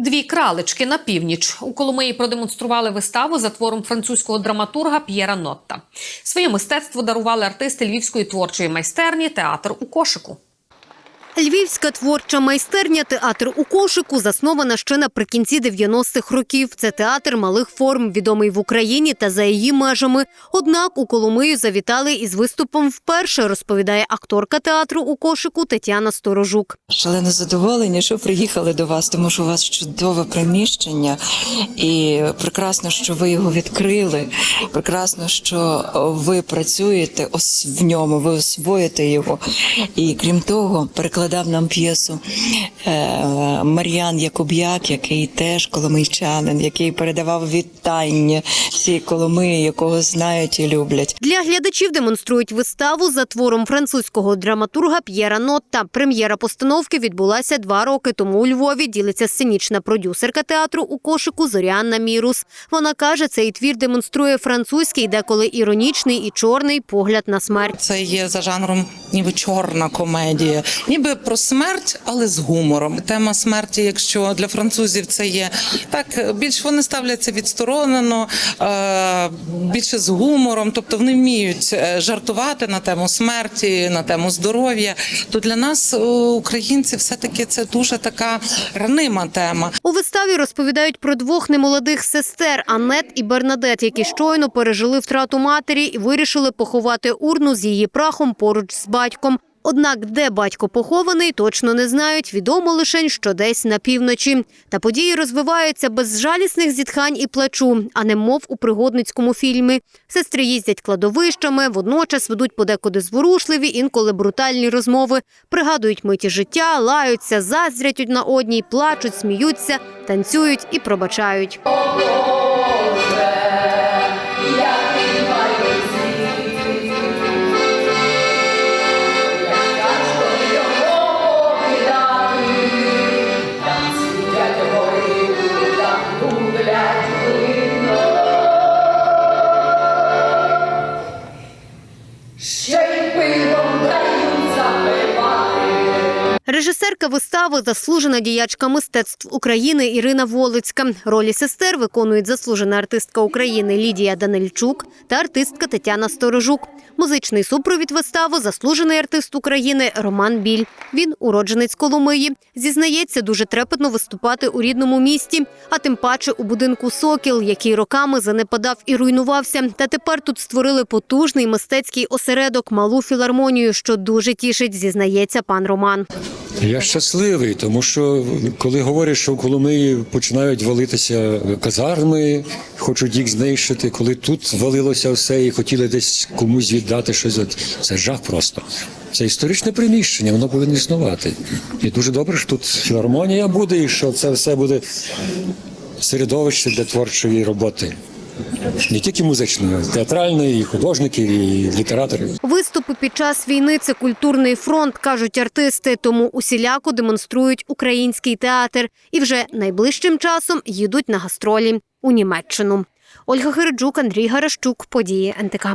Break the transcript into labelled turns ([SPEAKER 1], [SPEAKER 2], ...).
[SPEAKER 1] Дві кралечки на північ у Коломиї продемонстрували виставу за твором французького драматурга П'єра Нотта. Своє мистецтво дарували артисти львівської творчої майстерні Театр у кошику.
[SPEAKER 2] Львівська творча майстерня «Театр у кошику» заснована ще наприкінці 90-х років. Це театр малих форм, відомий в Україні та за її межами. Однак у Коломию завітали із виступом вперше, розповідає акторка театру у кошику Тетяна Сторожук.
[SPEAKER 3] Шалене задоволення, що приїхали до вас, тому що у вас чудове приміщення, і прекрасно, що ви його відкрили. Прекрасно, що ви працюєте в ньому, ви освоїте його. І крім того, перекладав нам п'єсу е, Мар'ян Якуб'як, який теж коломийчанин, який передавав вітання всій Коломиї, якого знають і люблять.
[SPEAKER 2] Для глядачів демонструють виставу за твором французького драматурга П'єра Нотта. Прем'єра постановки відбулася два роки тому у Львові. Ділиться сценічна продюсерка театру у кошику Зоріанна Мірус. Вона каже, цей твір демонструє французький, деколи іронічний і чорний погляд на смерть.
[SPEAKER 4] Це є за жанром ніби чорна комедія, ніби про смерть, але з гумором. Тема смерті, якщо для французів це є так, більш вони ставляться відсторонено, е, більше з гумором, тобто вони вміють е, жартувати на тему смерті, на тему здоров'я. То для нас, е, українців, все таки це дуже така ранима тема.
[SPEAKER 2] У виставі розповідають про двох немолодих сестер Аннет і Бернадет, які щойно пережили втрату матері і вирішили поховати урну з її прахом поруч з батьком. Однак, де батько похований, точно не знають. Відомо лише, що десь на півночі. Та події розвиваються без жалісних зітхань і плачу, а не мов у пригодницькому фільмі. Сестри їздять кладовищами, водночас ведуть подекуди зворушливі, інколи брутальні розмови, пригадують миті життя, лаються, заздрять одна одній, плачуть, сміються, танцюють і пробачають. Hallelujah. Режисерка вистави заслужена діячка мистецтв України Ірина Волицька. Ролі сестер виконують заслужена артистка України Лідія Данильчук та артистка Тетяна Сторожук. Музичний супровід вистави заслужений артист України Роман Біль. Він уродженець Коломиї. Зізнається, дуже трепетно виступати у рідному місті, а тим паче у будинку Сокіл, який роками занепадав і руйнувався. Та тепер тут створили потужний мистецький осередок, малу філармонію, що дуже тішить, зізнається пан Роман.
[SPEAKER 5] Я щасливий, тому що коли говорять, що в Коломиї починають валитися казарми, хочуть їх знищити, коли тут валилося все і хотіли десь комусь віддати щось, це жах просто. Це історичне приміщення, воно повинно існувати. І дуже добре, що тут філармонія буде, і що це все буде середовище для творчої роботи. Не тільки музичної, театральної, і художники, і літератори.
[SPEAKER 2] Виступи під час війни це культурний фронт, кажуть артисти. Тому усіляко демонструють український театр і вже найближчим часом їдуть на гастролі у Німеччину. Ольга Гереджук, Андрій Гарашчук. Події НТК.